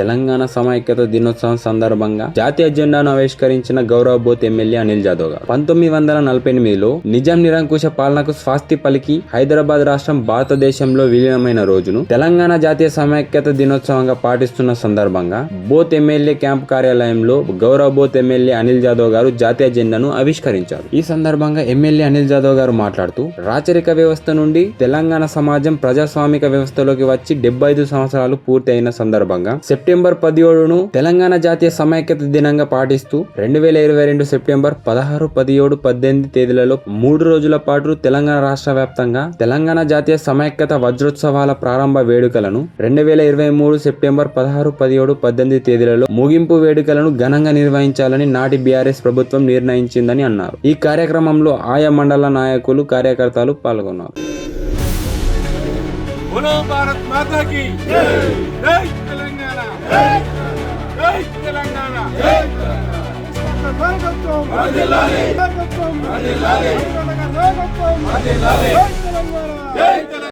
తెలంగాణ సమైక్యత దినోత్సవం సందర్భంగా జాతీయ జెండాను ఆవిష్కరించిన గౌరవ బోత్ ఎమ్మెల్యే అనిల్ జాదవ్ గారు. పంతొమ్మిది వందల నలభై ఎనిమిదిలో నిజాం నిరంకుశ పాలనకు స్వాస్తి పలికి హైదరాబాద్ రాష్ట్రం భారతదేశంలో విలీనమైన రోజును తెలంగాణ జాతీయ సమైక్యత దినోత్సవంగా పాటిస్తున్న సందర్భంగా బోత్ ఎమ్మెల్యే క్యాంప్ కార్యాలయంలో గౌరవ బోత్ ఎమ్మెల్యే అనిల్ జాదవ్ గారు జాతీయ జెండాను ఆవిష్కరించారు. ఈ సందర్భంగా ఎమ్మెల్యే అనిల్ జాదవ్ గారు మాట్లాడుతూ రాచరిక వ్యవస్థ నుండి తెలంగాణ సమాజం ప్రజాస్వామిక వ్యవస్థలోకి వచ్చి డెబ్బై ఐదు సంవత్సరాలు పూర్తి అయిన సందర్భంగా సెప్టెంబర్ సెప్టెంబర్ పదిహేడును తెలంగాణ జాతీయ సమైక్యత దినంగా పాటిస్తూ రెండు వేల ఇరవై రెండు సెప్టెంబర్ పదహారు పదిహేడు పద్దెనిమిది తేదీలలో మూడు రోజుల పాటు తెలంగాణ రాష్ట్ర వ్యాప్తంగా తెలంగాణ జాతీయ సమైక్యత వజ్రోత్సవాల ప్రారంభ వేడుకలను రెండు వేల ఇరవై మూడు సెప్టెంబర్ పదహారు పదిహేడు పద్దెనిమిది తేదీలలో ముగింపు వేడుకలను ఘనంగా నిర్వహించాలని నాటి బీఆర్ఎస్ ప్రభుత్వం నిర్ణయించిందని అన్నారు. ఈ కార్యక్రమంలో ఆయా మండల నాయకులు కార్యకర్తలు పాల్గొన్నారు. భారత్ మాతాకి తెలంగాణ నాయకత్వం నాయకత్వం నాయకత్వం తెలంగాణ.